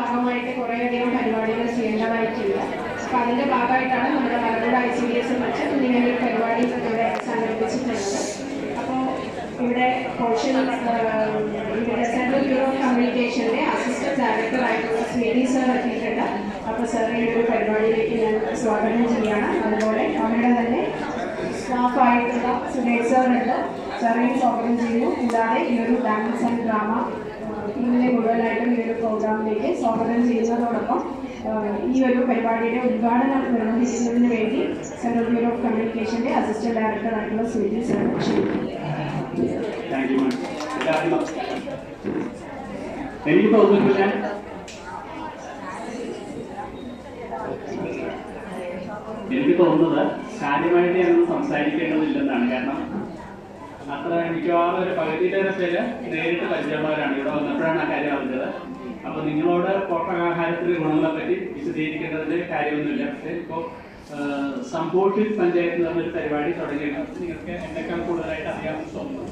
ഭാഗമായിട്ട് കുറേയധികം പരിപാടികൾ ചെയ്യേണ്ടതായിട്ടില്ല. അപ്പൊ അതിന്റെ ഭാഗമായിട്ടാണ് നമ്മുടെ Malampuzha I C D S വെച്ച് ഇങ്ങനെ ഒരു പരിപാടി ഇവിടെ സംഘടിപ്പിച്ചിട്ടുള്ളത് അപ്പോൾ ഇവിടെ പോഷൻ ഇവിടെ സെൻട്രൽ ബ്യൂറോ ഓഫ് കമ്മ്യൂണിക്കേഷന്റെ അസിസ്റ്റന്റ് ഡയറക്ടർ ആയിട്ടുള്ള സ്വേദി സർ എത്തിയിട്ടുണ്ട് അപ്പോൾ സാറിനെ ഒരു പരിപാടിയിലേക്ക് ഞാൻ സ്വാഗതം ചെയ്യുകയാണ്. അതുപോലെ അവരുടെ തന്നെ സ്റ്റാഫായിട്ടുള്ള സുരേഷ് സാറുണ്ട് സാറിനെ സ്വാഗതം ചെയ്യുന്നു. കൂടാതെ ഈ ഒരു ഡാൻസ് ആൻഡ് ഡ്രാമ ടീമിനെ മുഴുവനായിട്ടും ഈ ഒരു പ്രോഗ്രാമിലേക്ക് സ്വാഗതം ചെയ്യുന്നതോടൊപ്പം ഈ ഒരു പരിപാടിയുടെ ഉദ്ഘാടനം നിർവഹിക്കുന്നതിന് വേണ്ടി സെൻട്രൽ ബ്യൂറോ ഓഫ് കമ്മ്യൂണിക്കേഷന്റെ അസിസ്റ്റന്റ് ഡയറക്ടർ ആയിട്ടുള്ള സുജിത് നമസ്കാരം എനിക്ക് തോന്നുന്നു ഞാൻ എനിക്ക് തോന്നുന്നത് കാര്യമായിട്ട് ഞാനൊന്നും സംസാരിക്കേണ്ടതില്ലെന്നാണ്. കാരണം അത്ര മിക്കവാറും ഒരു പകുതിയിലേറെ പേര് നേരിട്ട് പരിചയമാരാണ് ഇവിടെ വന്നപ്പോഴാണ് ആ കാര്യം അറിഞ്ഞത്. അപ്പൊ നിങ്ങളോട് പോഷകാഹാരത്തിന്റെ ഗുണങ്ങളെ പറ്റി വിശദീകരിക്കേണ്ടതിന്റെ കാര്യമൊന്നുമില്ല. പക്ഷേ ഇപ്പോൾ സംഭോഷിൽ പഞ്ചായത്ത് എന്ന് പറഞ്ഞൊരു പരിപാടി തുടങ്ങിയിട്ടുണ്ട്. നിങ്ങൾക്ക് എന്നെക്കാൾ കൂടുതലായിട്ട് അറിയാമെന്ന് തോന്നുന്നു.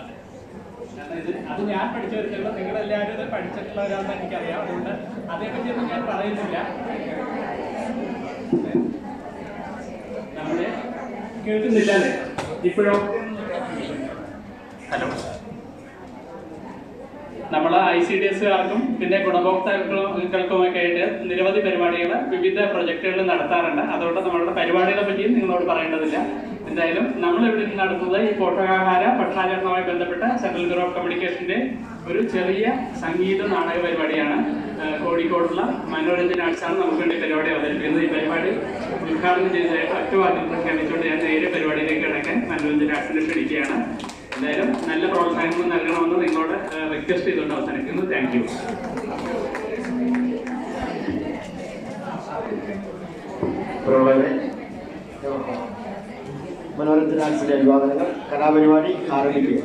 അതെ. ഞാൻ പഠിച്ചവർക്കുള്ള നിങ്ങളെല്ലാവരും ഇത് പഠിച്ചിട്ടുള്ളവരാണെന്ന് എനിക്കറിയാം. അതുകൊണ്ട് അതേപറ്റിയൊന്നും ഞാൻ പറയുന്നില്ല നമ്മൾ കേൾക്കുന്നില്ല ഇപ്പോഴോ? ഹലോ. നമ്മൾ ഐ സി ഡി എസുകാർക്കും പിന്നെ ഗുണഭോക്താക്കൾക്കുമൊക്കെ ആയിട്ട് നിരവധി പരിപാടികൾ വിവിധ പ്രൊജക്ടുകൾ നടത്താറുണ്ട്. അതുകൊണ്ട് നമ്മളുടെ പരിപാടികളെ പറ്റിയും നിങ്ങളോട് പറയേണ്ടതില്ല. എന്തായാലും നമ്മൾ ഇവിടെ നടത്തുന്നത് ഈ പോഷകാഹാര ഭക്ഷണാചരണവുമായി ബന്ധപ്പെട്ട സെൻട്രൽ ബ്യൂറോ ഓഫ് കമ്മ്യൂണിക്കേഷന്റെ ഒരു ചെറിയ സംഗീത നാടക പരിപാടിയാണ് കോഴിക്കോടുള്ള മനോരഞ്ജൻ ആർട്സാണ് നമുക്ക് വേണ്ടി പരിപാടി അവതരിപ്പിക്കുന്നത്. ഈ പരിപാടി ഉദ്ഘാടനം ചെയ്തതായിട്ട് ഒറ്റവാക്കിൽ പ്രഖ്യാപിച്ചുകൊണ്ട് ഞാൻ നേരെ പരിപാടിയിലേക്ക് കിടക്കാൻ മനോരഞ്ജന ആർട്സിനെ ക്ഷണിക്കുകയാണ്. എന്തായാലും നല്ല പ്രോത്സാഹനങ്ങൾ നൽകണമെന്ന് നിങ്ങളോട് റിക്വസ്റ്റ് ചെയ്തുകൊണ്ട് അവസാനിക്കുന്നു. താങ്ക് യു മനോരഞ്ജന ഡാൻസിന്റെ അഭിവാദനങ്ങൾ കലാപരിപാടി ആരംഭിക്കുക.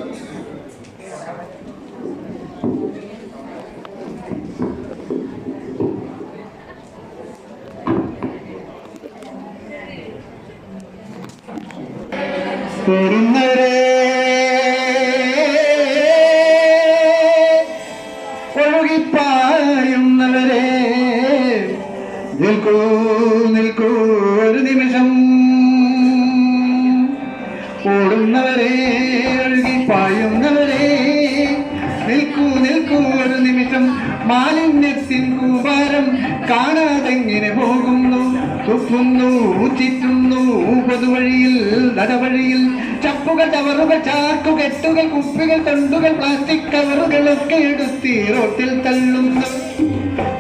പൊരുന്നവരെ ചാക്കുകെട്ടുകൾ കുപ്പികൾ തണ്ടുകൾ പ്ലാസ്റ്റിക് കവറുകളൊക്കെ എടുത്തി റോട്ടിൽ തള്ളുന്നു.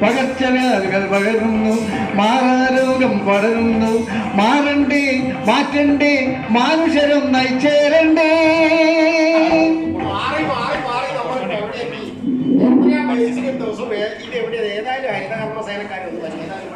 പകർച്ചവ്യാധികൾ പകരുന്നു. മാറാരോഗം പടരുന്നു. മാറണ്ടേ മാറ്റണ്ടേ മനുഷ്യരും നയിച്ചേരണ്ടേ ദിവസവും ഇത് എവിടെ ഏതായാലും ഹരിതകർമ്മ സേനക്കാരൊന്നും ഏതായാലും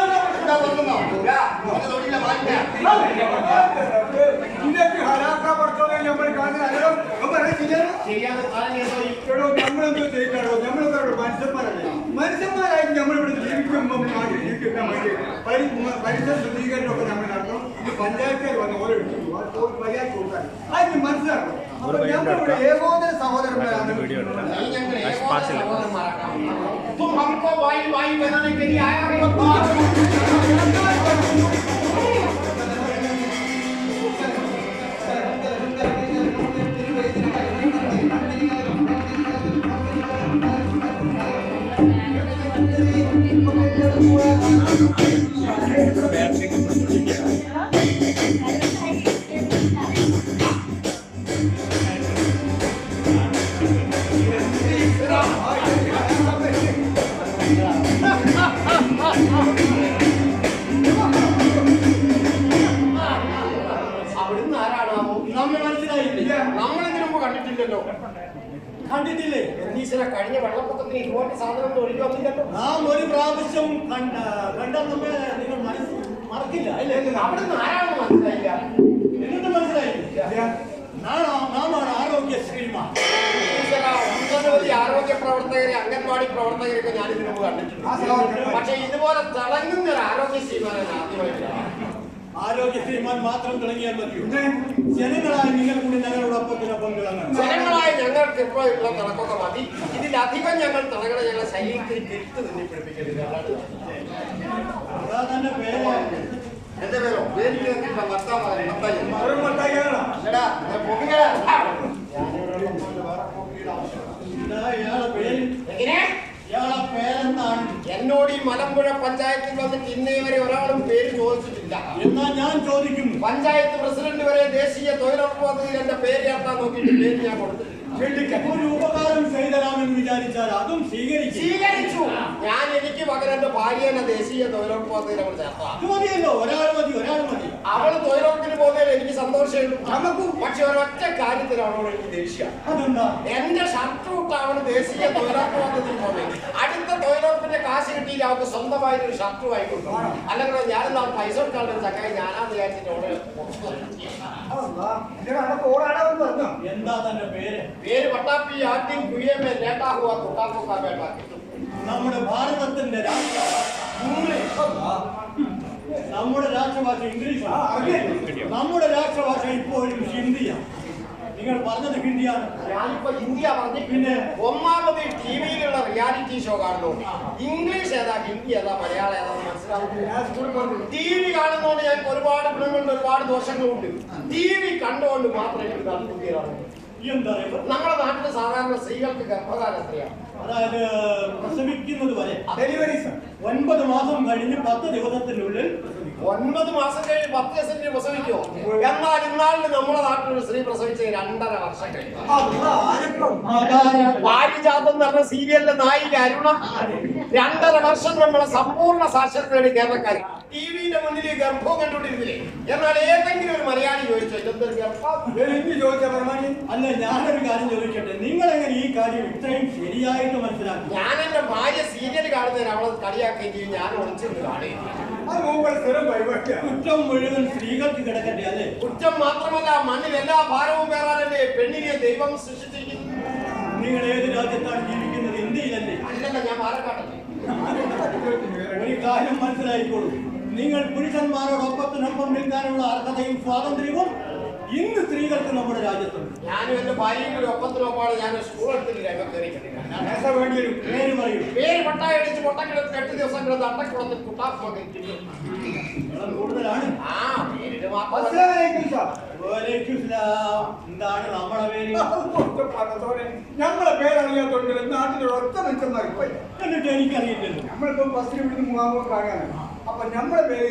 പറഞ്ഞത് കൊച്ചേ. എടുക്കണം. എടുത്തില്ലേ താൻ എടുക്കണത്. അതിന്റെ മുദ്ര ഒന്ന് കാട്ടി ഒടിക്കണം. ഹായ് എടുക്കണം. ഈ പോയിട്ടാണ് പഞ്ചായത്തിൽ ഹണം എടുക്കണം. ഹച്ചലുണ്ട് അതിന്റെ കാസായി മാറി. എന്താ പ്രശ്നം? എന്താ പ്രശ്നം? എന്താ പ്രശ്നം? ഇല്ല, അത് തൊഴിലില്ല, മാറ്റില്ല. ചെയ്യാതെ താൻ ഏതോ ഈ മനുഷ്യന്മാരായിട്ട് നമ്മളിവിടെ ജീവിക്കുമ്പോൾ നാട്ടിൽ ജീവിക്കാൻ വേണ്ടി പരി പരിസര ശുദ്ധീകരണമൊക്കെ നമ്മൾ നടത്തണം ഇത് പഞ്ചായത്തുകാർ വന്ന് ഓരോ എടുത്തു അത് പോയി മര്യാദ കൊടുക്കാൻ അതിന് മനസ്സിലാക്കണം അപ്പൊ നമ്മളിവിടെ ഏകോദര സഹോദരന്മാരാണ് नहीं ഞങ്ങൾ ഏകോദര സഹോദരന്മാരാണ്. तुम हमको वायु वायु बनाने के लिए आया അവിടുന്ന് ആരാണാമോ നമ്മൾ മനസ്സിലായില്ല? നമ്മളെങ്ങനെ മുമ്പ് കണ്ടിട്ടില്ലല്ലോ? കണ്ടിട്ടില്ലേ? ഒന്നീശ്വര കഴിഞ്ഞ വെള്ളപ്പൊക്കത്തിന് ഇതുപോലെ സാധനം ഒഴിവാക്കില്ലല്ലോ നാം ഒരു പ്രാവശ്യം കണ്ട കണ്ട നമ്മെ നിങ്ങൾ മനസ്സ് മറക്കില്ല അല്ലേ? അവിടുന്ന് ആരാണോ മനസ്സിലായില്ല. എന്നിട്ട് മനസ്സിലായില്ല. നാം ആരോഗ്യ ശ്രീമാ ഒന്നരവധി ആരോഗ്യ പ്രവർത്തകരെ അംഗൻവാടി പ്രവർത്തകരൊക്കെ ഞാൻ ഇതിനു കണ്ടിട്ടുണ്ട്. പക്ഷെ ഇതുപോലെ തിളങ്ങുന്ന ഒരു ആരോഗ്യ ശ്രീമാനാണ് ആദ്യമായിട്ട് ആദ്യമായിട്ടാണ് ആരോഗ്യശ്രീമാൻ മാത്രം തുടങ്ങിയാൽ മതിയോ? ജനങ്ങളായ നിങ്ങൾ കൂടി ഞങ്ങളോടൊപ്പം ചില പങ്കുകളാണ് ജനങ്ങളായ ഞങ്ങൾക്ക് ഇപ്പോൾ ഉള്ള തിളക്കൊക്കെ മതി ഇതിലധികം ഞങ്ങൾ തിളങ്ങണ ഞങ്ങളെ ശരീരത്തിൽ കെട്ട് തന്നെ പിടിപ്പിക്കരുത്. അതാണ് അതാ തന്നെ പേര്. എന്റെ പേരോ? പേര് മത്താ ഒരു മത്തായികളാ എടാ പൊങ്ങടാ ഇതാ ഇയാളെ പേര് എങ്ങനെ ഇയാളെ പേരെന്താണ് എന്നോട് ഈ മലമ്പുഴ പഞ്ചായത്തിൽ വന്നിട്ട് ഇന്നേ വരെ ഒരാളും പേര് ചോദിച്ചിട്ടില്ല. എന്നാ ഞാൻ ചോദിക്കുന്നു പഞ്ചായത്ത് പ്രസിഡന്റ് വരെ ദേശീയ തൊഴിലുറപ്പ് പദ്ധതിയിൽ എന്റെ പേര് ചേർത്താൻ നോക്കിയിട്ട് പേര് ഞാൻ കൊടുത്തിട്ടില്ല. ഒരു ഉപകാരം ചെയ്തരാമെന്ന് വിചാരിച്ചാൽ അതും സ്വീകരിക്കും. സ്വീകരിച്ചു. ഞാൻ എനിക്ക് പകരം എന്റെ ഭാര്യനെ ദേശീയ തൊഴിലുറപ്പ് നമ്മൾ അവൾ ചേർത്താ അത് മതിയല്ലോ. ഒരാൾ മതി ഒരാൾ മതി. അവൾ തൊഴിലുറപ്പിന് പോകുന്നതിൽ എനിക്ക് സന്തോഷമേ ഉള്ളൂ പക്ഷെ ഒരൊറ്റ കാര്യത്തിൽ അവളോട് എനിക്ക് ദേഷ്യം അതെന്താ? എന്റെ ഷർട്ട് വിട്ട് അവൾ ദേശീയ തൊഴിലുറപ്പ് പദ്ധതിയിൽ പോകുന്നത്. അടുത്ത തൊഴിലുറപ്പിന്റെ കാശ് കിട്ടിയില്ല അവർക്ക് സ്വന്തമായിട്ട് ഒരു ഷർട്ട് വാങ്ങിക്കൊണ്ടു അല്ലെങ്കിൽ ഞാനെന്താ പൈസ കൊടുക്കാണ്ട് ചക്കായി ഞാനാ വിചാരിച്ചിട്ട് അവൾ എന്താ തന്റെ പേര്? പേര് പട്ടാപ്പി ആദ്യം കുയ്യമ്മ നേട്ടാഹുവ തൊട്ടാക്കുക വേണ്ട നമ്മുടെ ഭാരതത്തിന്റെ നമ്മുടെ രാഷ്ട്രഭാഷ ഇംഗ്ലീഷാണ് നമ്മുടെ രാഷ്ട്രഭാഷ ഇപ്പോഴും ഹിന്ദിയാണ് നിങ്ങൾ പറഞ്ഞത് ഹിന്ദിയാണ്. ഞാനിപ്പോ ഹിന്ദിയ പറഞ്ഞു പിന്നെ ഒന്നാമത് ടിവിയിലുള്ള റിയാലിറ്റി ഷോ കാണുന്നു. ഇംഗ്ലീഷ് ഏതാ ഹിന്ദി ഏതാ മലയാളം ഏതാന്ന് മനസ്സിലാവുന്നു ടി വി കാണുന്നതുകൊണ്ട് ഞങ്ങൾക്ക് ഒരുപാട് ഗുണങ്ങളുണ്ട് ഒരുപാട് ദോഷങ്ങളുണ്ട്. ടി വി കണ്ടുകൊണ്ട് മാത്രമേ എനിക്ക് താല്പര്യമാണ് നാട്ടിൽ സാധാരണ സ്ത്രീകൾക്ക് ഗർഭകാലം എത്രയാണ്? അതായത് പ്രസവിക്കുന്നത് വരെ ഡെലിവറി ഒൻപത് മാസം കഴിഞ്ഞ് പത്ത് ദിവസത്തിനുള്ളിൽ ഒൻപത് മാസം കഴിഞ്ഞ് പത്ത് ദിവസത്തിന് പ്രസവിക്കോ? എന്നാൽ ഇന്നാളിൽ നമ്മുടെ നാട്ടിൽ ഒരു സ്ത്രീ പ്രസവിച്ച രണ്ടര വർഷം കഴിഞ്ഞു. പാരിജാതം എന്ന് പറഞ്ഞ സീരിയലിലെ നായിക അരുണ. രണ്ടര വർഷം നമ്മളെ സമ്പൂർണ സാക്ഷരതയുടെ കേരളക്കാർ ടി വിയുടെ മുന്നിൽ ഗർഭവും കണ്ടുകൊണ്ടിരുന്നില്ലേ? എന്നാൽ ഏതെങ്കിലും ഒരു മലയാളി ചോദിച്ചോ ഗർഭം? പ്രമാണി അല്ല ഞാനൊരു കാര്യം ചോദിക്കട്ടെ. നിങ്ങൾ എങ്ങനെ ഈ കാര്യം ഇത്രയും ശരിയായിട്ട് മനസ്സിലാക്കി? ഞാൻ എന്റെ ഭാര്യ സീരിയൽ കാണുന്നതിന് അവളെ കളിയാക്കുകയും ചെയ്യും ഞാൻ ഒളിച്ചിരുന്ന് കാണുകയും കുറ്റം മുഴുവൻ സ്ത്രീകൾക്ക് കിടക്കട്ടെ അല്ലേ? കുറ്റം മാത്രമല്ല മണ്ണിൽ എല്ലാ ഭാരവും പേറാനല്ലേ പെണ്ണിനെ ദൈവം സൃഷ്ടിച്ചിരിക്കുന്നത്? നിങ്ങൾ ഏത് രാജ്യത്താണ് ജീവിക്കുന്നത്? ഇന്ത്യയിലല്ലേ? അല്ലല്ല ഞാൻ പാലക്കാട്ടല്ലേ. ഒരു കാര്യം മനസ്സിലായിക്കോളൂ. നിങ്ങൾ പുരുഷന്മാരോടൊപ്പത്തിനൊപ്പം നിൽക്കാനുള്ള അർഹതയും സ്വാതന്ത്ര്യവും ഇന്ന് സ്ത്രീകൾക്ക് നമ്മുടെ രാജ്യത്തുണ്ട്. ഞാനും എന്റെ ഭാര്യയും കൂടി ഞാൻ സ്കൂൾ വേണ്ടി പേര് പറയൂ. പേര് പട്ടായ അടിച്ച് പൊട്ടക്കിടത്ത് എട്ട് ദിവസം കിടന്ന് അട്ടക്കുളത്തിൽ കുട്ടാപ്പൊക്കെ വളരെ കൂടുതലാണ്. ആ പേരിന്. എന്താണ് നമ്മളെ പേര്? ഞങ്ങളെ പേരറിയാത്തോണ്ട് നാട്ടിലുള്ള ഒറ്റ പോയി എന്നിട്ട് എനിക്കറിയില്ലല്ലോ നമ്മളിപ്പോ ബസ്സിൽ വിളിച്ച് മുഖാമുഖം കാണാനാണ് അപ്പൊ നമ്മളെ പേര്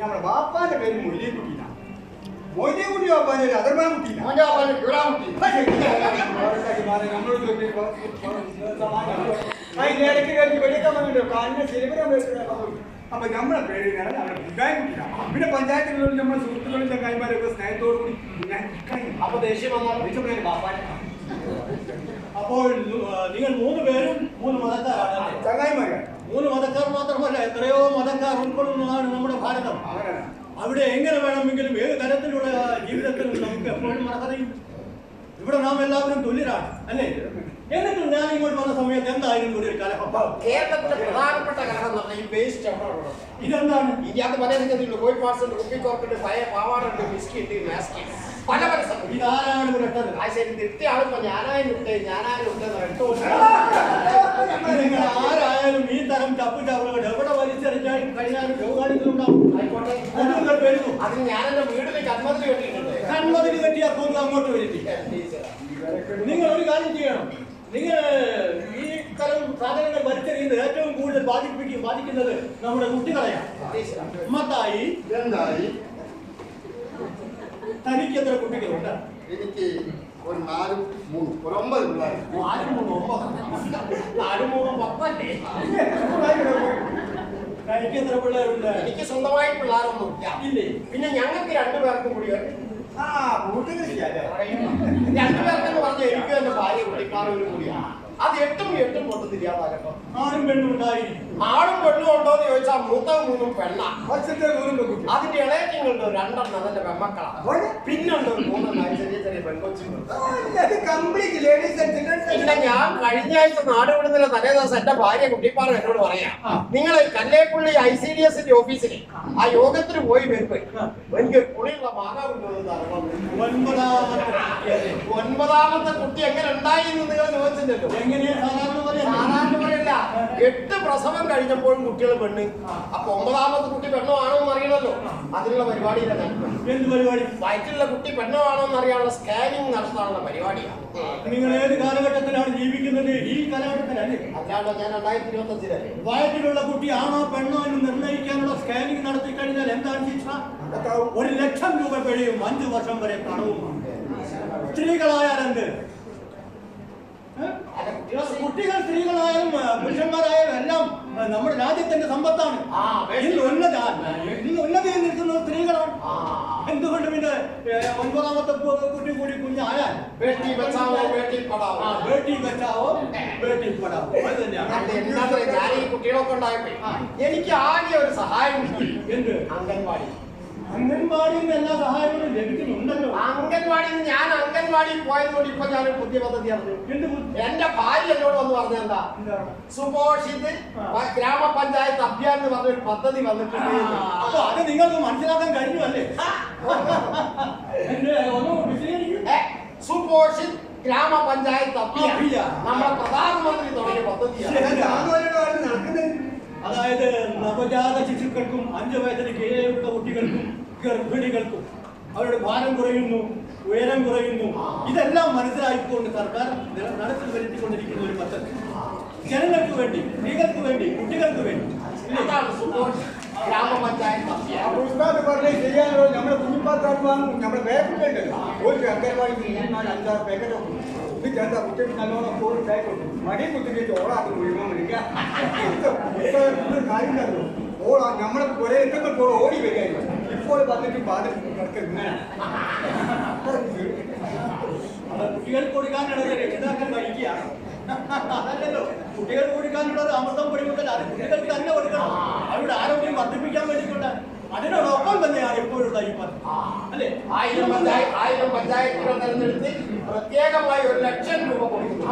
നമ്മളെ വാപ്പാന്റെ പേര് ബാപ്പാന്റെ പേര് മൊയ്തീൻകുട്ടിയാണ് മൊയ്തീൻകുട്ടി ബാപ്പാന്റെ പേര് അതർമാൻ കുട്ടിയില്ല മോന്റെ അപ്പന് കീഴാമുട്ടി. നമ്മളോട് ചോദിച്ചപ്പോ അതിന്റെ ഇടയ്ക്ക് കഴിഞ്ഞ് വെളിക്കാൻ വന്നിട്ടോ കാലിന്റെ ശരിവരം അപ്പൊ നമ്മളെ പേര് ഞാൻ നമ്മുടെ ഉണ്ടായിട്ടില്ല പിന്നെ പഞ്ചായത്തുകളിൽ നമ്മുടെ സുഹൃത്തുക്കളും ചങ്ങായിമാരൊക്കെ സ്നേഹത്തോടു കൂടി അപ്പൊ ദേഷ്യം വന്നാൽ വിളിച്ചപ്പോൾ ബാപ്പാനെ അപ്പോൾ നിങ്ങൾ മൂന്ന് പേരും മൂന്ന് മതക്കാരാണ് ചങ്ങായിമാരാണ് മൂന്ന് മതക്കാർ മാത്രമല്ല എത്രയോ മതക്കാർ ഉൾക്കൊള്ളുന്നതാണ് നമ്മുടെ ഭാരതം അവിടെ എങ്ങനെ വേണമെങ്കിലും ഏത് തരത്തിലുള്ള ജീവിതത്തിലും നമുക്ക് എപ്പോഴും അർഹതയുണ്ട് ഇവിടെ നാം എല്ലാവരും തുല്യരാണ് അല്ലേ? എന്നിട്ട് ഞാൻ ഇങ്ങോട്ട് വന്ന സമയത്ത് എന്തായിരുന്നു ഇവിടെ ഒരു കലഹം കേരളത്തിലെ പ്രധാനപ്പെട്ട എന്ന് പറഞ്ഞാൽ ഈ വേസ്റ്റ് ഇതെന്താണ്? ഇതിനകത്ത് പല രീതിയിലുള്ള കോഴി പഴയ പാവാടുണ്ട് ബിസ്ക്കറ്റ് മാസ്ക് പല ഇതാരാണ് ഇവിടെ ഇട്ടത്? ആ ശരി നിർത്തിയ ആളിപ്പോ ഞാനായാലും ഉണ്ട് ഞാനായാലും ഉണ്ട് ആരായാലും ഈ തരം ചപ്പു ചവറുകൾ എവിടെ വലിച്ചെറിഞ്ഞാലും കഴിഞ്ഞാലും രോഗാളികളുണ്ടാവും നിങ്ങൾ വരുന്നു. അതിന് ഞാൻ എന്റെ അനുമതി കെട്ടിയിട്ടുണ്ട്. കൺമതിന് കെട്ടി അപ്പോൾ അങ്ങോട്ട് വരുത്തി. നിങ്ങൾ ഒരു കാര്യം ചെയ്യണം. നിങ്ങൾ ഈ തരം സാധനങ്ങൾ വലിച്ചെറിയുന്നത് ഏറ്റവും കൂടുതൽ ബാധിപ്പിക്കും ബാധിക്കുന്നത് നമ്മുടെ കുട്ടികളെയാണ്. മത്തായി എന്തായി? തനിക്ക് എത്ര കുട്ടികളുണ്ട്? എനിക്ക് ഒരു നാലും മൂന്ന് ഒരു ഒമ്പത് പിള്ളേർ നാലും മൂന്നും ഒമ്പത്. നാലും മൂന്നും പത്തല്ലേ തനിക്ക് എത്ര പിള്ളേരുണ്ട്? എനിക്ക് സ്വന്തമായി പിള്ളേരൊന്നും ഇല്ല. പിന്നെ ഞങ്ങൾക്ക് രണ്ടുപേർക്കും കൂടി ആ കൂട്ടുകൃഷിയല്ലേ രണ്ടുപേർക്കെന്ന് പറഞ്ഞ എനിക്കും എന്റെ ഭാര്യ കുട്ടിക്കാരും കൂടിയാണ്. അത് എട്ടും എട്ടും പൊട്ടുന്നില്ലാതാകട്ടോ ആരും പെണ്ണും ആളും പെണ്ണും ഉണ്ടോ എന്ന് ചോദിച്ചാൽ മൂത്തവും മൂന്നും പെണ്ണ. അതിന്റെ ഉണ്ട് രണ്ടെണ്ണം അതിന്റെ പെമ്മക്കളാണ് പിന്നുണ്ട് മൂന്നെണ്ണം ചെറിയ ചെറിയ ഞാൻ കഴിഞ്ഞ ആഴ്ച നാട് വിടുന്നതിന് തലേ ദിവസം എന്റെ ഭാര്യ കുട്ടിപ്പാറ എന്നോട് പറയാം നിങ്ങൾ കല്ലേപ്പള്ളി ഐ സി ഡി എസിന്റെ ഓഫീസിൽ ആ. യോഗത്തിന് പോയി വരുമ്പോ എനിക്ക് പുളിയുള്ള ഭാഗമുണ്ടോ ഒൻപതാമത്തെ കുട്ടി. എങ്ങനെ ഉണ്ടായി എന്ന് നിങ്ങൾ ചോദിച്ചില്ലല്ലോ. എങ്ങനെയാ സാധാരണ പറയല്ലേ? എട്ട് പ്രസവം കഴിഞ്ഞപ്പോഴും കുട്ടികൾ പെണ്ണ്. അപ്പൊ ഒമ്പതാമത്തെ കുട്ടി പെണ്ണോ ആണോ എന്ന് അറിയണമല്ലോ അതിനുള്ള പരിപാടിയിലാണ് എന്ത് പരിപാടി? വയറ്റിലുള്ള കുട്ടി പെണ്ണോ ആണോ എന്ന് അറിയാനുള്ള സ്കാനിങ് നടത്താനുള്ള പരിപാടിയാണ് നിങ്ങൾ ഏത് കാലഘട്ടത്തിലാണ് ജീവിക്കുന്നത്? ഈ കാലഘട്ടത്തിലല്ലേ? അല്ലാണ്ട് ഞാൻ രണ്ടായിരത്തി ഇരുപത്തി അഞ്ചിലല്ലേ വയറ്റിലുള്ള കുട്ടി ആണോ പെണ്ണോ എന്ന് നിർണയിക്കാനുള്ള സ്കാനിങ് നടത്തി കഴിഞ്ഞാൽ എന്താണ് ശിക്ഷ? ഒരു ലക്ഷം രൂപ പിഴയും അഞ്ചു വർഷം വരെ തടവുമാണ് ഏ? കുട്ടികൾ സ്ത്രീകളായാലും പുരുഷന്മാരായാലും എല്ലാം നമ്മുടെ രാജ്യത്തിന്റെ സമ്പത്താണ്. ഇന്ന് ഉന്നത ഇന്ന് ഉന്നതിയിൽ നിൽക്കുന്നത് സ്ത്രീകളാണ്. എന്തുകൊണ്ട് പിന്നെ ഒമ്പതാമത്തെ ഒൻപതാമത്തെ കുട്ടി കൂടി കുഞ്ഞായാൽ? ബേട്ടി ബച്ചാവോ ബേട്ടി പഠാവോ ആ, ബേട്ടി ബച്ചാവോ ബേട്ടി പഠാവോ അത് തന്നെയാണ്. അല്ല, എന്താ പറയാ, ഞാൻ കുട്ടികളൊക്കെ ഉണ്ടായപ്പോ എനിക്ക് ആകെ ഒരു സഹായം എന്ത്? അംഗൻവാടി. അംഗൻവാടിയിൽ നിന്ന് എല്ലാ സഹായങ്ങളും ലഭിക്കുന്നുണ്ടല്ലോ. അംഗൻവാടിയിൽ നിന്ന് ഞാൻ അംഗൻവാടിയിൽ പോയതുകൊണ്ട് ഇപ്പൊ ഞാൻ പുതിയ പദ്ധതി അറിഞ്ഞു? എന്റെ ഭാര്യ എന്നോട് വന്ന് പറഞ്ഞെന്താ? സുപോഷിത് ഗ്രാമപഞ്ചായത്ത് അഭിയാൻ എന്ന് പറഞ്ഞൊരു പദ്ധതി വന്നിട്ടുണ്ട്. അപ്പൊ അത് നിങ്ങൾക്ക് മനസ്സിലാക്കാൻ കഴിഞ്ഞു അല്ലേ സുപോഷിത് ഗ്രാമപഞ്ചായത്ത് അഭിയാൻ. നമ്മുടെ പ്രധാനമന്ത്രി തുടങ്ങിയ പദ്ധതിയാണ്. അതായത് നവജാത ശിശുക്കൾക്കും അഞ്ചു വയസ്സിന് കീഴെയുള്ള കുട്ടികൾക്കും ഗർഭിണികൾക്കും അവരുടെ ഭാരം കുറയുന്നു ഉയരം കുറയുന്നു. ഇതെല്ലാം മനസ്സിലാക്കിക്കൊണ്ട് സർക്കാർ നടത്തി വരുത്തിക്കൊണ്ടിരിക്കുന്ന ഒരു പദ്ധതി. ജനങ്ങൾക്ക് വേണ്ടി സ്ത്രീകൾക്ക് വേണ്ടി കുട്ടികൾക്ക് വേണ്ടി. ഗ്രാമപഞ്ചായത്ത് ശരിയാണല്ലോ. നമ്മുടെ നമ്മുടെ ഒരു അംഗൻവാടി അഞ്ചാറ് എന്നിട്ട് എന്താ നല്ലോണം മടി കുത്തിട്ട് ഓളാക്കി മുഴുവൻ വിളിക്കുക. കാര്യം ഉണ്ടല്ലോ. ഓളാ നമ്മളെ കുറെ എന്തൊക്കെ ഓടി വരികയായിരുന്നു. ഇപ്പോൾ വന്നിട്ട് പാതിൽ കിടക്കുക കുട്ടികൾ കൊടുക്കാനുള്ളത് രക്ഷിതാക്കൾ വഹിക്കുക. അതല്ലല്ലോ. കുട്ടികൾ കൊടുക്കാനുള്ളത് അമൃതം പൊടിമുട്ടൽ അത് കുട്ടികൾക്ക് തന്നെ കൊടുക്കണം. അവരുടെ ആരോഗ്യം വർദ്ധിപ്പിക്കാൻ വേണ്ടിക്കൊണ്ട് അതിനോടൊപ്പം തന്നെയാണ് ഇപ്പോഴുള്ള ഈ പദ്ധതി. അല്ലേ? ആയിരം പഞ്ചായത്ത് ആയിരം പഞ്ചായത്തുകൾ തെരഞ്ഞെടുത്ത് പ്രത്യേകമായി ഒരു ലക്ഷം രൂപ കൊടുക്കുന്നു.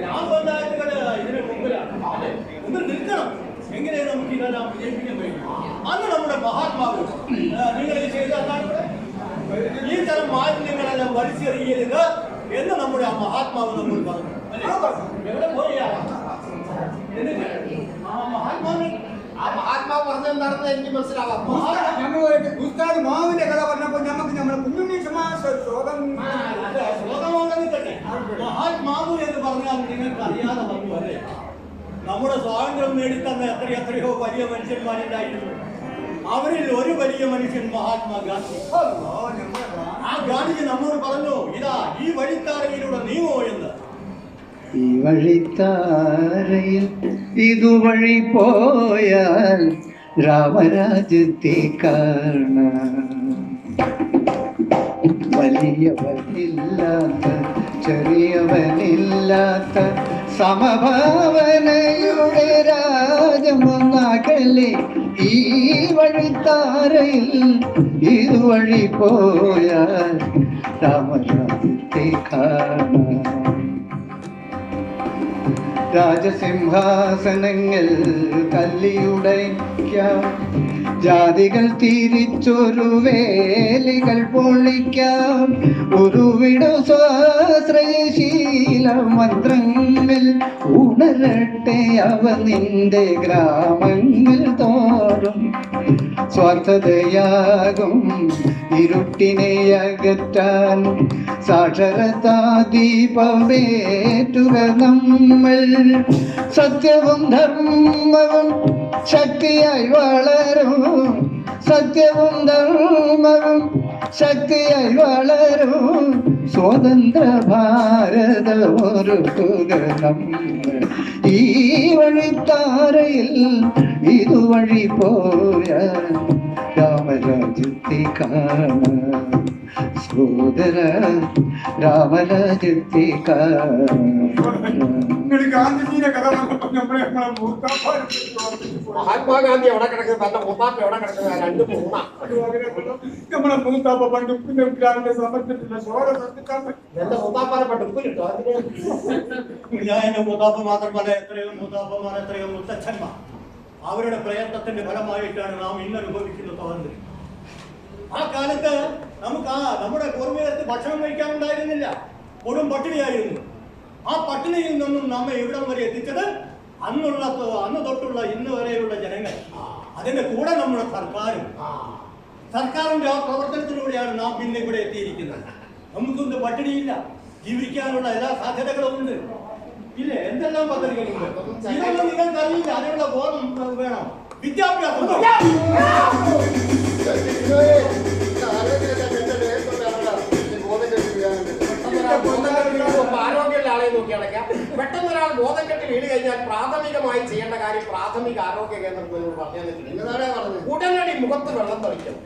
ഗ്രാമപഞ്ചായത്തുകൾ ഇതിന് മുമ്പിലാണ്. അല്ലേ? ഒന്ന് നിൽക്കണം. എങ്ങനെയാണ് നമുക്ക് ഇതെല്ലാം വിജയിപ്പിക്കാൻ കഴിയും മഹാത്മാവ് ആ, നിങ്ങൾ ഈ ചെയ്ത? ഈ തരം മാലിന്യങ്ങളെല്ലാം വലിച്ചെറിയരുത് എന്ന് നമ്മുടെ ആ മഹാത്മാവ് നമ്മൾ പറഞ്ഞു? എവിടെ പോയി ആ? എന്നിട്ട് ആ മഹാത്മാവ് പറഞ്ഞെന്താണെന്ന് എനിക്ക് മനസ്സിലാവാം ഉസ്താദ് മാവിന്റെ കഥ പറഞ്ഞപ്പോൾ നമുക്ക് നമ്മുടെ കുഞ്ഞുണ്ണി സമാസ ശ്ലോകം അല്ല, തന്നെ മഹാത്മാവ് എന്ന് പറഞ്ഞാൽ നിങ്ങൾക്ക് അറിയാതെ വന്നു അല്ലേ നമ്മുടെ സ്വാതന്ത്ര്യം നേടിത്തന്ന എത്ര എത്രയോ വലിയ മനുഷ്യന്മാരുണ്ടായിരുന്നു അവരിൽ ഒരു വലിയ മനുഷ്യൻ മഹാത്മാഗാന്ധി അല്ലാ, നമ്മളെ ആ ഗാന്ധിജി നമ്മോട് പറഞ്ഞു ഇതാ ഈ വഴിത്താരയിലൂടെ നീങ്ങോ എന്ന്. ഈ വഴിത്താരയിൽ ഇതുവഴി പോയാൽ രാമരാജ്യത്തെ കാണാം. വലിയവനില്ലാത്ത ചെറിയവനില്ലാത്ത സമഭാവനയുടെ രാജമൊന്നാകലെ ഈ വഴിത്താരയിൽ ഇതുവഴി പോയ രാമരാജ്യത്തെ കാണാം. രാജസിംഹാസനങ്ങൾ കല്ലിയുടയ്ക്കാം ജാതികൾ തിരിച്ചൊരു വേലികൾ പൊളിക്കാം. ഉരുവിടു സ്വാശ്രയശീല മന്ത്രങ്ങൾ ഉണരട്ടെ അവ നിന്റെ ഗ്രാമങ്ങൾ തോറും. സ്വാർത്ഥതയാകും ഇരുട്ടിനെ അകറ്റാൻ. സാക്ഷരതാ ദീപമേറ്റുക നമ്മൾ. സത്യവും ധർമ്മവും ശക്തിയായി വളരും. സത്യവും ധർമ്മവും ശക്തിയായി വളരും. സ്വതന്ത്ര ഭാരതമൊരുക്കുക ഈ വഴിത്താരയിൽ ഇതുവഴി പോയ രാമരാജ്യത്തെ കാണാം സോദര പോയി. മഹാത്മാഗാന്ധി എവിടെ കിടക്കുന്നത് തന്റെ മുത്താപ്പ എവിടെ കിടക്കുന്നത്? രണ്ട് മൂന്നാ. നമ്മളെ മൂത്താപ്പ പണ്ട് ഉപ്പിന്റെ ഗ്രാമിന്റെ സമർപ്പിച്ചിട്ടില്ല ചോര ശ്രദ്ധിക്കാൻ എന്റെ മുത്താപ്പാനെ പണ്ട് ഉപ്പിലിട്ടോ? ഞാൻ എന്റെ മൂത്താപ്പ മാത്രമല്ല എത്രയോ മൂത്താപ്പമാർ എത്രയോ മുത്തച്ഛന്മാർ. അവരുടെ പ്രയത്നത്തിന്റെ ഫലമായിട്ടാണ് നാം ഇന്ന് അനുഭവിക്കുന്ന സ്വാതന്ത്ര്യം. ആ കാലത്ത് നമുക്ക് ആ നമ്മുടെ പൂർവികർക്ക് ഭക്ഷണം കഴിക്കാനുണ്ടായിരുന്നില്ല. കൊടും പട്ടിണിയായിരുന്നു. ആ പട്ടിണിയിൽ നിന്നും നമ്മെ ഇവിടം വരെ എത്തിച്ചത് അന്നുള്ള അന്ന് തൊട്ടുള്ള ഇന്ന് വരെയുള്ള ജനങ്ങൾ. അതിന്റെ കൂടെ നമ്മുടെ സർക്കാരും. സർക്കാരിന്റെ ആ പ്രവർത്തനത്തിലൂടെയാണ് നാം പിന്നെ ഇവിടെ എത്തിയിരിക്കുന്നത്. നമുക്കൊന്നും പട്ടിണിയില്ല. ജീവിക്കാനുള്ള എല്ലാ സാധ്യതകളും ഉണ്ട്. ഇല്ല? എന്തെല്ലാം പദ്ധതികളുണ്ട്? ഇതൊന്നും നിങ്ങൾക്ക് അറിയില്ല അതിനുള്ള ബോധം വേണം. വിദ്യാഭ്യാസം. ആരോഗ്യമുള്ള ആളെ നോക്കി അടയ്ക്കാം പെട്ടെന്ന് ഒരാൾ ബോധം കെട്ട് വീട് കഴിഞ്ഞാൽ പ്രാഥമികമായി ചെയ്യേണ്ട കാര്യം പ്രാഥമിക ആരോഗ്യ കേന്ദ്രം പറഞ്ഞു ഉടനടി മുഖത്ത് വെള്ളം തളിക്കണം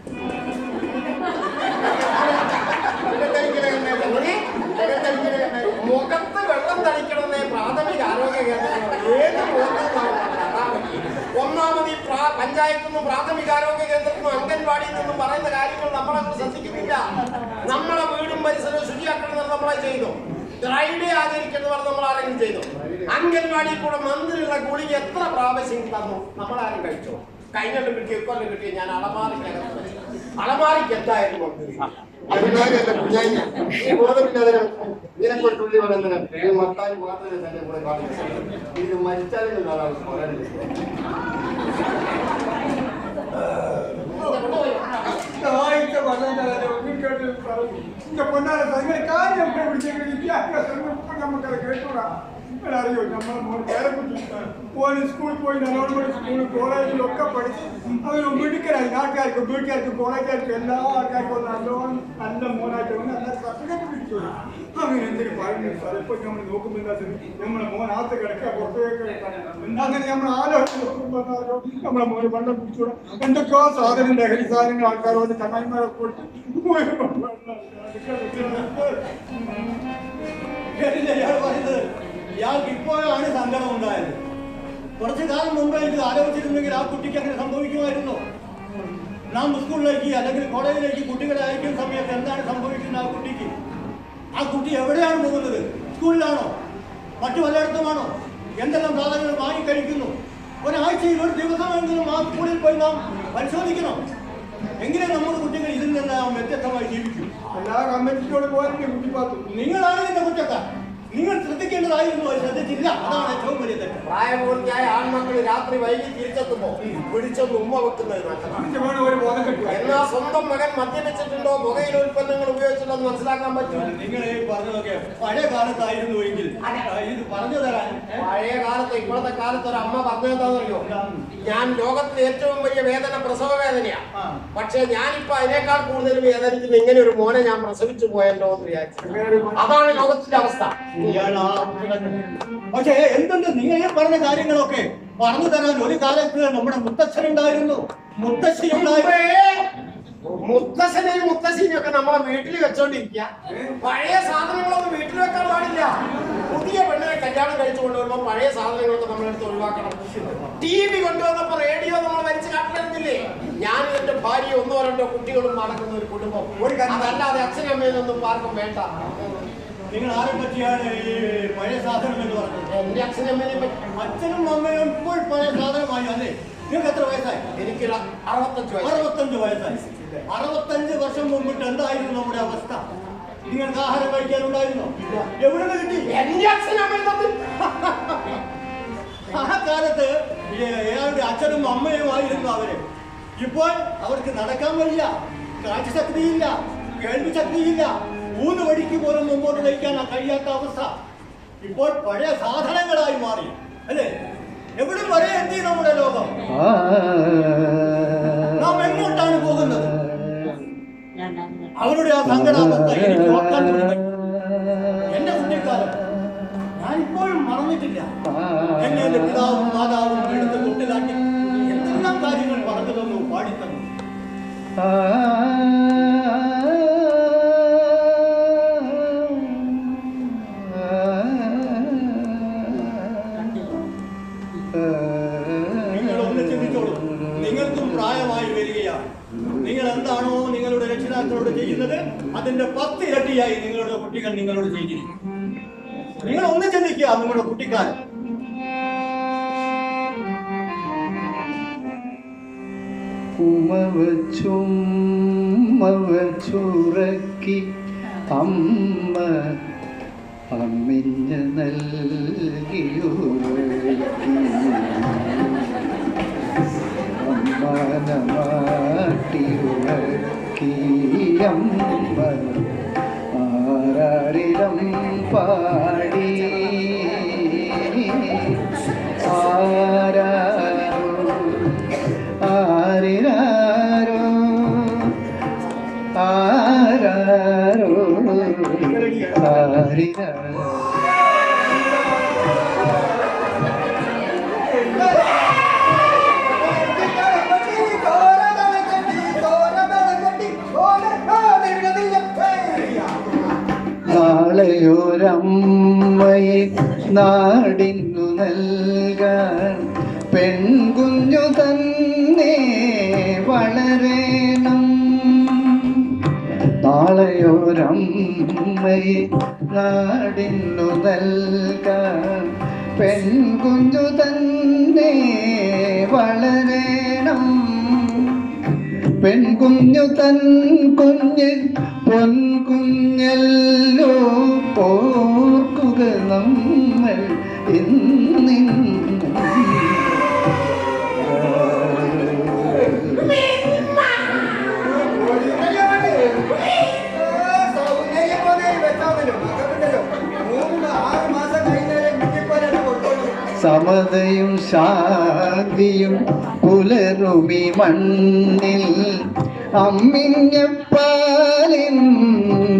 മുഖത്ത് വെള്ളം തളിക്കണമെന്നേ പ്രാഥമിക ആരോഗ്യ കേന്ദ്രം ഏത് പറഞ്ഞത്? ഒന്നാമത് ഈ പഞ്ചായത്തു നിന്നും പ്രാഥമിക ആരോഗ്യ കേന്ദ്രത്തിൽ നിന്നും അംഗൻവാടിയിൽ നിന്നും പറയുന്ന കാര്യങ്ങൾ നമ്മളങ്ങ് ശ്രദ്ധിക്കുന്നില്ല. നമ്മളെ വീടും പരിസരവും ശുചിയാക്കണമെന്ന് നമ്മളെ ചെയ്തു. ഡ്രൈഡേ ആചരിക്കണമെന്ന് നമ്മൾ ആരെങ്കിലും ചെയ്തു. അംഗൻവാടിയിൽ കൂടെ മന്ത്രിയുടെ ഗുളിക എത്ര പ്രാവശ്യം തന്നു? നമ്മളാരും കഴിച്ചോ? കഴിഞ്ഞിട്ട് കിട്ടിയ ഇക്കൊല്ലം കിട്ടിയ ഞാൻ അളമാറിക്കകത്ത് അളമാറിക്കെത്തായിരുന്നു മന്ത്രി? നിനക്കൊരു തുള്ളി വെള്ളം മത്തായി മാത്രമേ തന്റെ കൂടെ കാണിച്ചു ഇത് മരിച്ചാലും നാളാണ് പറയാനില്ല ആയിട്ട് വളരെ ഒന്നും കേട്ട് പറഞ്ഞു இந்த பொண்ணால தங்க காரியம் பிடிச்சிங்க வித்தியாசம் നമുക്കത് കേട്ടൂടാ നിങ്ങൾ അറിയോ നമ്മൾ മോൻ വേറെ പോയി സ്കൂളിൽ പോയി നല്ലോണം സ്കൂളിൽ കോളേജിലൊക്കെ പഠിച്ച് അവർ മിടുക്കരായി നാട്ടുകാർക്കും വീട്ടുകാർക്കും കോളേജുകാർക്കും എല്ലാ ആൾക്കാർക്കും ഒന്ന് നല്ലോണം നല്ല മോനായിട്ട് വന്ന് നല്ല സർട്ടിഫിക്കറ്റ് പിടിച്ചു അങ്ങനെ എന്തിനു പറഞ്ഞു സാർ ഇപ്പൊ നമ്മൾ നോക്കുമ്പോൾ എന്താ നമ്മളെ മോൻ ആത്ത് കിടക്കുക പുറത്തേക്ക് അങ്ങനെ നമ്മൾ ആലോചിച്ച് നോക്കുമ്പോൾ നമ്മളെ മോന് വെള്ളം കുടിച്ചൂടാ എന്തൊക്കെയോ സാധനം ലഹരി സാധനങ്ങൾ ആൾക്കാരോട് ചങ്ങായിമാരൊക്കെ കൊടുത്ത് കേട്ടില്ലേ ഇയാൾ പറയുന്നത് ഇയാൾക്ക് ഇപ്പോഴാണ് സങ്കടം ഉണ്ടായത്. കുറച്ചു കാലം മുമ്പ് എനിക്ക് ആലോചിച്ചിരുന്നെങ്കിൽ ആ കുട്ടിക്ക് അങ്ങനെ സംഭവിക്കുമായിരുന്നു? നാം സ്കൂളിലേക്ക് അല്ലെങ്കിൽ കോളേജിലേക്ക് കുട്ടികളെ അയക്കുന്ന സമയത്ത് എന്താണ് സംഭവിക്കുന്നത് ആ കുട്ടിക്ക്? ആ കുട്ടി എവിടെയാണ് പോകുന്നത്? സ്കൂളിലാണോ? മറ്റു പലയിടത്തുമാണോ? എന്തെല്ലാം സാധനങ്ങൾ വാങ്ങി കഴിക്കുന്നു? ഒരാഴ്ചയിൽ ഒരു ദിവസമെങ്കിലും ആ സ്കൂളിൽ പോയി നാം പരിശോധിക്കണം. എങ്ങനെ നമ്മുടെ കുട്ടികൾ ഇതിൽ നിന്ന് വ്യത്യസ്തമായി ജീവിക്കും? എല്ലാ കമ്മിറ്റിയോട് കുട്ടിപ്പാത്തു നിങ്ങളാണ് ഇതിന്റെ കുറ്റക്കാർ. നിങ്ങൾ ശ്രദ്ധിക്കേണ്ടതായിരുന്നു അത് ശ്രദ്ധിച്ചില്ല. അതാണ് ഏറ്റവും വലിയ തെറ്റ്. പ്രായപൂർത്തിയായ ആൺമക്കൾ രാത്രി വൈകി തിരിച്ചെത്തുമ്പോ പിടിച്ചൊന്ന് ഉമ്മ വെക്കുന്നത് എന്നാ സ്വന്തം മകൻ മദ്യപിച്ചിട്ടുണ്ടോ? പുകയില ഉൽപ്പന്നങ്ങൾ ഉപയോഗിച്ചിട്ടുണ്ടോ എന്ന് മനസ്സിലാക്കാൻ പറ്റും. നിങ്ങൾ പറഞ്ഞതൊക്കെ പഴയ കാലത്തായിരുന്നു എങ്കിൽ. ഇത് പറഞ്ഞു തരാൻ പഴയ കാലത്ത് ഇപ്പോഴത്തെ കാലത്ത് ഒരു അമ്മ പറഞ്ഞതെന്താണെന്നറിയോ ഞാൻ ലോകത്തിലെ ഏറ്റവും വലിയ വേദന പ്രസവ വേദനയാ. ആ. പക്ഷെ ഞാനിപ്പോ അതിനേക്കാൾ കൂടുതൽ വേദനിക്കുന്ന ഇങ്ങനെ ഒരു മോനെ ഞാൻ പ്രസവിച്ചു പോയല്ലോ എന്ന് വിചാരിച്ചു. അതാണ് ലോകത്തിന്റെ അവസ്ഥ. പക്ഷേ എന്തുണ്ട് നിങ്ങൾ ഈ പറഞ്ഞ കാര്യങ്ങളൊക്കെ? പറഞ്ഞു തരാൻ ഒരു കാലത്ത് നമ്മുടെ മുത്തച്ഛനുണ്ടായിരുന്നു. മുത്തശ്ശി മുത്തശ്ശനെയും മുത്തശ്ശിനെയും ഒക്കെ നമ്മളെ വീട്ടിൽ വെച്ചോണ്ടിരിക്കുക പഴയ സാധനങ്ങളൊന്നും വീട്ടിൽ വെക്കാൻ പാടില്ല. പുതിയ പെണ്ണിനെ കല്യാണം കഴിച്ചു കൊണ്ടുവരുമ്പോൾ പഴയ സാധനങ്ങളൊക്കെ നമ്മളെടുത്ത് ഒഴിവാക്കണം. ടി വി കൊണ്ടുവന്നപ്പോ റേഡിയോ നമ്മൾ വലിച്ചു കാട്ടിലിരുന്നില്ലേ ഞാൻ എന്റെ ഭാര്യ ഒന്നോ രണ്ടോ കുട്ടികളും നടക്കുന്ന ഒരു കുടുംബം. ഒരു അതല്ലാതെ അച്ഛനും അമ്മയൊന്നും ആർക്കും വേണ്ട. നിങ്ങൾ ആരെ പറ്റിയാണ് ഈ പഴയ സാധനം എന്ന് പറഞ്ഞത്? എന്റെ അച്ഛനും അമ്മയെ പറ്റി. അച്ഛനും അമ്മയും ഇപ്പോൾ പഴയ സാധനമായി അല്ലേ? നിങ്ങൾക്ക് എത്ര വയസ്സായി? എനിക്ക് അറുപത്തഞ്ച് വയസ്സ് അറുപത്തഞ്ച് വയസ്സായി. അറുപത്തഞ്ച് വർഷം മുമ്പിട്ട് എന്തായിരുന്നു നമ്മുടെ അവസ്ഥ? നിങ്ങൾക്ക് ആഹാരം കഴിക്കാനുണ്ടായിരുന്നോ? എവിടെ നിന്ന് കിട്ടി? എന്റെ അച്ഛനും ആ കാലത്ത് ഏതാണ്ട് അച്ഛനും അമ്മയും ആയിരുന്നു അവർ. ഇപ്പോൾ അവർക്ക് നടക്കാൻ വയ്യ. കാഴ്ചശക്തിയില്ല. കേൾവി ശക്തിയില്ല മൂന്ന് വഴിക്ക് പോലും മുമ്പോട്ട് നയിക്കാൻ കഴിയാത്ത അവസ്ഥ ഇപ്പോൾ പഴയ സാധനങ്ങളായി മാറി. അല്ലേ? എവിടെ വരെ എത്തി നമ്മുടെ ലോകം? നാം എങ്ങോട്ടാണ് പോകുന്നത്? അവരുടെ ആ സങ്കടാവസ്ഥ എന്റെ കുട്ടിക്കാലം. ഞാൻ ഇപ്പോഴും മറന്നിട്ടില്ല. എന്നെ എന്റെ പിതാവും മാതാവും എടുത്ത് കുട്ടിലാക്കി എന്തെല്ലാം കാര്യങ്ങൾ പറഞ്ഞു തന്നു. നിങ്ങൾ നിങ്ങളൊന്ന് ചിന്തിച്ചോളൂ. നിങ്ങൾക്കും പ്രായമായി വരികയാണ്. നിങ്ങൾ എന്താണോ നിങ്ങളുടെ രക്ഷിതാക്കളോട് ചെയ്യുന്നത് അതിന്റെ പത്ത് ഇരട്ടിയായി നിങ്ങളുടെ കുട്ടികൾ നിങ്ങളോട് ചെയ്തിരിക്കും. നിങ്ങൾ ഒന്ന് ചിന്തിക്കുക നിങ്ങളുടെ കുട്ടിക്കാലം. ഉമ്മ ചുറക്കി അമ്മ അമ്മിഞ്ഞ നൽകിയുറക്കി അമ്മാനമാട്ടിയുറക്കി അമ്മ ആരാരിരം പാടി? ആരാരോ? ആരിരാരോ ആരാരോ? ആരിരാരോ നാളെയൊരമ്മയെ നാടിന്നു നൽകാൻ പെൺകുഞ്ഞു തന്നെ വളരേണം. നാളെയൊരമ്മയെ നാടിന്നു നൽകാൻ പെൺകുഞ്ഞു തന്നെ വളരേണം. പെൺകുഞ്ഞു തൻ കുഞ്ഞ് പൊൻകുഞ്ഞല്ലോ പോർക്കുക നമ്മൾ സമതയും ശാന്തിയും പുലരുമി മണ്ണിൽ അമ്മിഞ്ഞപ്പാലിൻ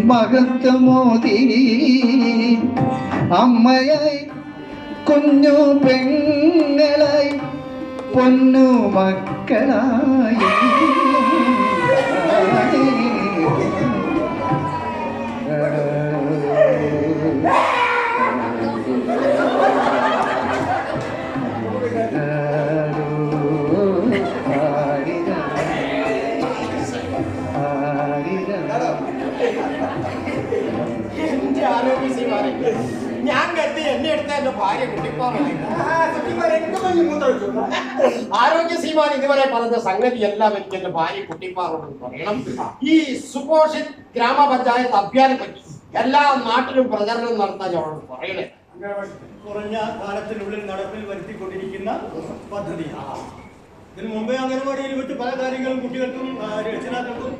മഹത്വമോദി അമ്മയായി കുഞ്ഞു പെങ്ങളായി പൊന്നു മക്കളായി. ആരോഗ്യശ്രീമാൻ പറഞ്ഞ സംഗതി എല്ലാം എനിക്ക് എന്റെ ഭാര്യ കുട്ടിപ്പാറോട് പറയണം. ഈ സുപോഷൻ ഗ്രാമപഞ്ചായത്ത് അഭിയാനെ പറ്റി എല്ലാ നാട്ടിലും പ്രചരണം നടത്താൻ ഞാൻ പറയണേ. കുറഞ്ഞ കാലത്തിനുള്ളിൽ നടപ്പിൽ വരുത്തിക്കൊണ്ടിരിക്കുന്ന പദ്ധതി ഇതിനു മുമ്പേ അംഗനവാടിയിൽ വിട്ട് പല കാര്യങ്ങളും കുട്ടികൾക്കും രക്ഷിതാക്കൾക്കും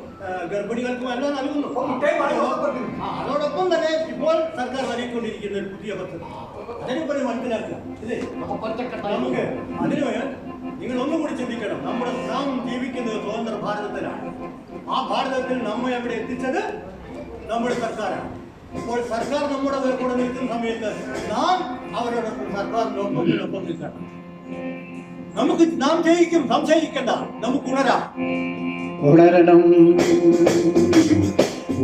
ഗർഭിണികൾക്കും എല്ലാം നൽകുന്നു. അതോടൊപ്പം തന്നെ ഇപ്പോൾ സർക്കാർ നൽകിക്കൊണ്ടിരിക്കുന്ന ഒരു പുതിയ പദ്ധതി. അതിനുപരി മനസ്സിലാക്കുക. ഇല്ലേ? നമുക്ക് അതിന് നിങ്ങൾ ഒന്നും കൂടി ചിന്തിക്കണം. നമ്മുടെ നാം ജീവിക്കുന്നത് സ്വതന്ത്ര ഭാരതത്തിലാണ്. ആ ഭാരതത്തിൽ നമ്മെ എവിടെ എത്തിച്ചത്? നമ്മുടെ സർക്കാരാണ്. ഇപ്പോൾ സർക്കാർ നമ്മുടെ കൂടെ നിൽക്കുന്ന സമയത്ത് നാം അവരോടൊപ്പം സർക്കാരിനൊപ്പം ഒപ്പം നിൽക്കണം. നമുക്ക് നാം ജയിക്കും സംശയിക്കണ്ട നമുക്ക് ഉണരാം. ഉണരണം.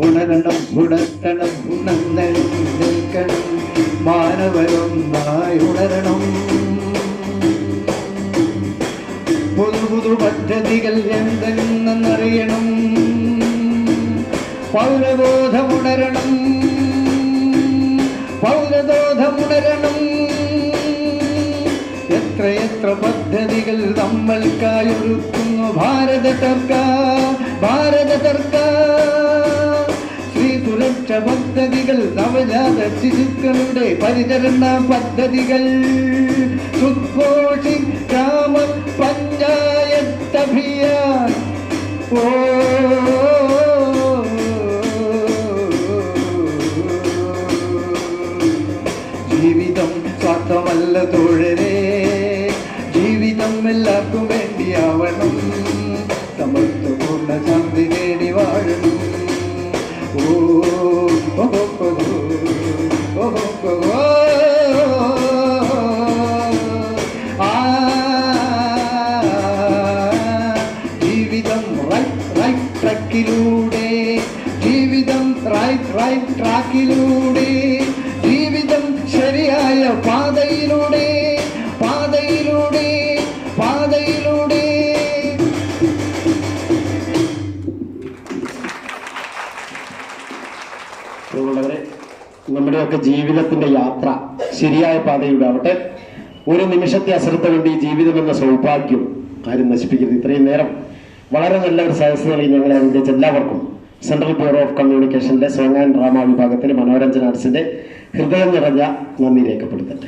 ഉണരണം ഉണർത്തണം. ഉണർന്നെഴുന്നേൽക്കണം മാനവരൊന്നായി ഉണരണം. പുതു പുതു പദ്ധതികൾ എന്തെന്നറിയണം പൗരബോധമുണരണം. പൗരബോധമുണരണം. എത്രയെത്ര എത്ര പദ്ധതികൾ നമ്മൾക്കായി ഒരുക്കുന്നു ഭാരത സർക്കാർ ഭാരത സർക്കാർ സ്ത്രീ സുരക്ഷ പദ്ധതികൾ നവജാത ശിശുക്കളുടെ പരിചരണ പദ്ധതികൾ. സുഘോഷി ഗ്രാമ പഞ്ചായത്ത് അഭിയാൻ ജീവിതം സ്വാർത്ഥമല്ല തോഴരേ ജീവിതത്തിന്റെ യാത്ര ശരിയായ പാതയുടെ ആവട്ടെ ഒരു നിമിഷത്തെ അശ്രദ്ധ കൊണ്ട് ജീവിതം എന്ന സൗഭാഗ്യം ആരും നശിപ്പിക്കരുത്. ഇത്രയും നേരം വളരെ നല്ല ഒരു സദസ് നൽകി ഞങ്ങളെ അനുഗ്രഹിച്ച എല്ലാവർക്കും സെൻട്രൽ ബ്യൂറോ ഓഫ് കമ്മ്യൂണിക്കേഷന്റെ സോങ് ആൻഡ് ഡ്രാമ വിഭാഗത്തിലെ മനോരഞ്ജന ആർട്സിന്റെ ഹൃദയം നിറഞ്ഞ നന്ദി രേഖപ്പെടുത്തട്ടെ.